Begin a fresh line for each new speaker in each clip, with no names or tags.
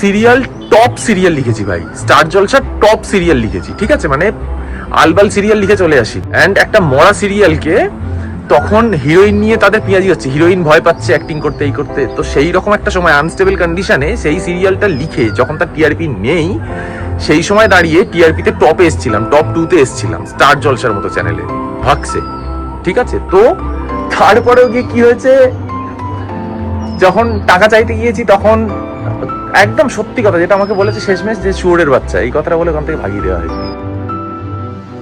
Serial top serial লিখেছি ভাই। Star জলসার টপ সিরিয়াল লিখেছি, ঠিক আছে? মানে আলবাল সিরিয়াল লিখে চলে আসি। অ্যান্ড একটা মরা সিরিয়ালকে তখন হিরোইন নিয়ে তাদের পেঁয়াজি হচ্ছে। হিরোইন ভয় পাচ্ছে অ্যাক্টিং করতে, এই করতে। তো সেই রকম একটা সময় আনস্টেবল কন্ডিশনে সেই সিরিয়ালটা লিখে, যখন তার টিআরপি নেই, সেই সময় দাঁড়িয়ে টিআরপিতে টপে এসেছিলাম টপ টুতে এসেছিলাম, স্টার জলসার মতো চ্যানেলে ভাগসে ঠিক আছে? তো তারপরেও গিয়ে কি হয়েছে? যখন টাকা চাইতে গিয়েছি, তখন একদম সত্যি কথা, যেটা আমাকে বলেছে শেষমেশ যে শুয়োরের বাচ্চা, এই কথাটা বলে ওখান থেকে ভাগিয়ে দেওয়া হয়েছে।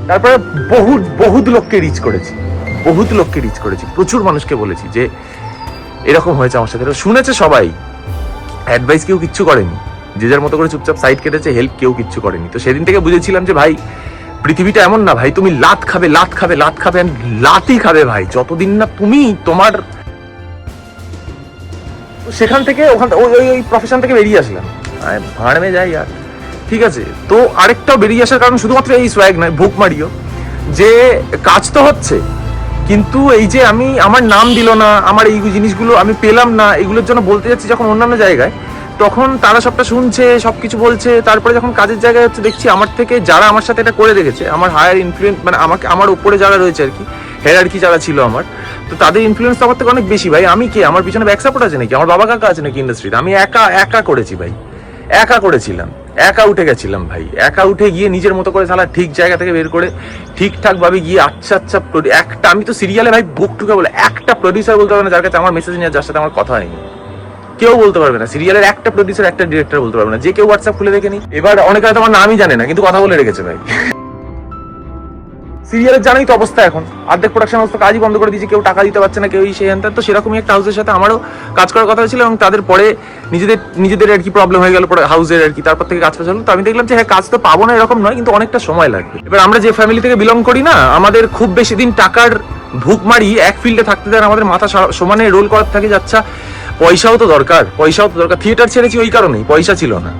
তারপরে বহুত বহুত লোককে রিচ করেছি, বহুত লোককে রিচ করেছি, প্রচুর মানুষকে বলেছি যে এরকম হয়েছে আমার সাথে। শুনেছে সবাই অ্যাডভাইস কেউ কিচ্ছু করেনি, যে যার মতো করে চুপচাপ সাইড কেটেছে হেল্প কেউ কিচ্ছু করেনি। তো সেদিন থেকে বুঝেছিলাম যে ভাই, পৃথিবীটা এমন না, ভাই, তুমি লাত খাবে লাত খাবে লাত খাবে লাতই খাবে ভাই। যতদিন না তুমি তোমার সেখান থেকে ওখান ওই ওই ওই প্রফেশন থেকে বেরিয়ে আসলাম। ভাড় মে যাই আর। ঠিক আছে, তো আরেকটাও বেরিয়ে আসার কারণ শুধুমাত্র এই সোয়াগ নয় ভুক মারিও। যে কাজ তো হচ্ছে, কিন্তু এই যে আমি, আমার নাম দিল না, আমার এই জিনিসগুলো আমি পেলাম না, এগুলোর জন্য বলতে যাচ্ছি যখন অন্যান্য জায়গায়, তখন তারা সবটা শুনছে সব কিছু বলছে, তারপরে যখন কাজের জায়গায় হচ্ছে দেখছি আমার থেকে যারা আমার সাথে এটা করে রেখেছে, আমার হায়ার ইনফ্লুয়েন্স মানে আমাকে, আমার উপরে যারা রয়েছে আর কি হেরার্কি যারা ছিল আমার তো তাদের ইনফ্লুয়েন্স আমার থেকে অনেক বেশি ভাই। আমি কে? আমার পিছনে ব্যাক সাপোর্ট আছে নাকি? আমার বাবা কাকা আছে নাকি ইন্ডাস্ট্রিতে আমি একা একা করেছি ভাই। একা করেছিলাম। একা উঠে গেছিলাম ভাই। একা উঠে গিয়ে নিজের মতো করে সালা ঠিক জায়গা থেকে বের করে ঠিকঠাক ভাবে গিয়ে আচ্ছা আচ্ছা একটা আমি তো সিরিয়ালে ভাই বুক টুকে বলে, একটা প্রডিউসার বলতে পারবে না যার কাছে আমার মেসেজ নিয়ে যার সাথে আমার কথা হয়নি। কেউ বলতে পারবে না। সিরিয়ালের একটা প্রডিউসার একটা ডিরেক্টর বলতে পারবে না। যে কেউ হোয়াটসঅ্যাপ খুলে দেখে নি। এবার অনেকে হয়তো আমার নামই জানে না, কিন্তু কথা বলে রেখেছে ভাই। সিরিয়ালের জানাই তো অবস্থা এখন। অর্ধেক প্রোডাকশন হাউস তো কাজই বন্ধ করে দিয়েছে, কেউ টাকা দিতে পারছে না কেউ সেই হ্যান তো সেরকমই একটা হাউসের সাথে আমারও কাজ করার কথা হয়েছিল এবং তাদের পরে নিজেদের নিজেদের আর কি প্রবলেম হয়ে গেল হাউসের আর কি। তারপর থেকে কাজ পাওয়া তো আমি দেখলাম যে হ্যাঁ কাজ তো পাবো না এরকম নয়, কিন্তু অনেকটা সময় লাগবে। এবার আমরা যে ফ্যামিলি থেকে বিলং করি না, আমাদের খুব বেশি দিন টাকার ভুক মারি এক ফিল্ডে থাকতে দেন আমাদের মাথা সমানে রোল করার থাকে যাচ্ছা পয়সাও তো দরকার, পয়সাও তো দরকার। থিয়েটার ছেড়েছি ওই কারণেই, পয়সা ছিল না।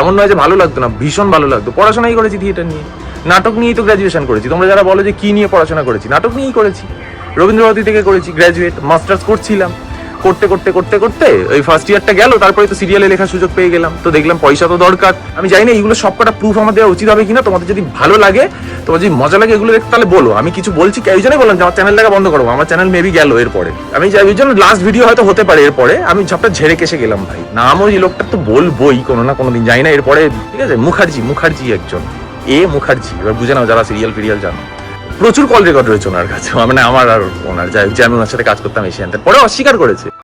এমন নয় যে ভালো লাগতো না, ভীষণ ভালো লাগতো। পড়াশোনাই করেছি থিয়েটার নিয়ে। নাটক নিয়েই তো গ্র্যাজুয়েশন করেছি। তোমরা যারা বলো যে কী নিয়ে পড়াশোনা করেছি, নাটক নিয়েই করেছি। রবীন্দ্রভারতী থেকে করেছি গ্র্যাজুয়েট মাস্টার্স করছিলাম। করতে করতে করতে করতে ওই ফার্স্ট ইয়ারটা গেল, তারপরে তো সিরিয়ালে লেখার সুযোগ পেয়ে গেলাম। তো দেখলাম পয়সা তো দরকার। আমি জানি না, এইগুলো সবকটা প্রুফ আমার দেওয়া উচিত হবে কিনা। তোমাদের যদি ভালো লাগে, তোমার যদি মজা লাগে এগুলো দেখতে, তাহলে বলো। আমি কিছু বলছি এই জন্যই বললাম যে আমার চ্যানেলটাকে বন্ধ করব আমার চ্যানেল মেবি গেল এরপরে। আমি ওই জন্য লাস্ট ভিডিও হয়তো হতে পারে এরপরে। আমি ঝপটা ঝেড়ে কেসে গেলাম ভাই। নাম ওই লোকটা তো বলবোই, কোনো না কোনো দিন। যাই না, এরপরে, ঠিক আছে, মুখার্জি মুখার্জি একজন। এ মুখার্জি, এবার বুঝে নাও যারা সিরিয়াল ফিরিয়াল জানো। প্রচুর কল রেকর্ড রয়েছে ওনার কাছে। মানে আমার আর ওনার, যাই যে আমি ওনার সাথে কাজ করতাম এশিয়ানতে পরে অস্বীকার করেছে।